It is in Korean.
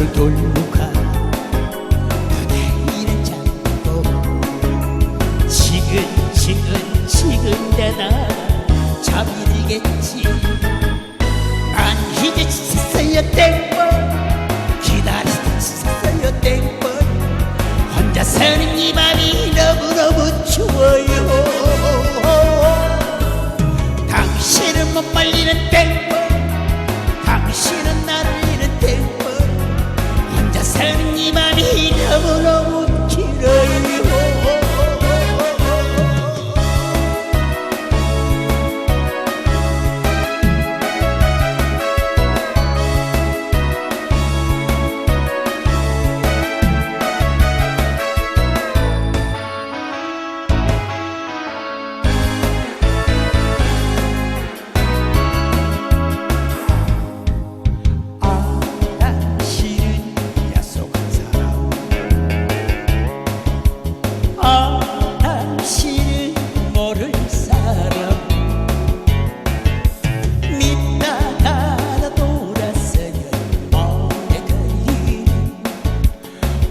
나를 돌고 가 그대이는 잡고 지금 지금 지금 내나 잠이 들겠지. 난 이제 있어요 땡벌 기다리고 있어요 땡벌 혼자 사는 이밤 밤이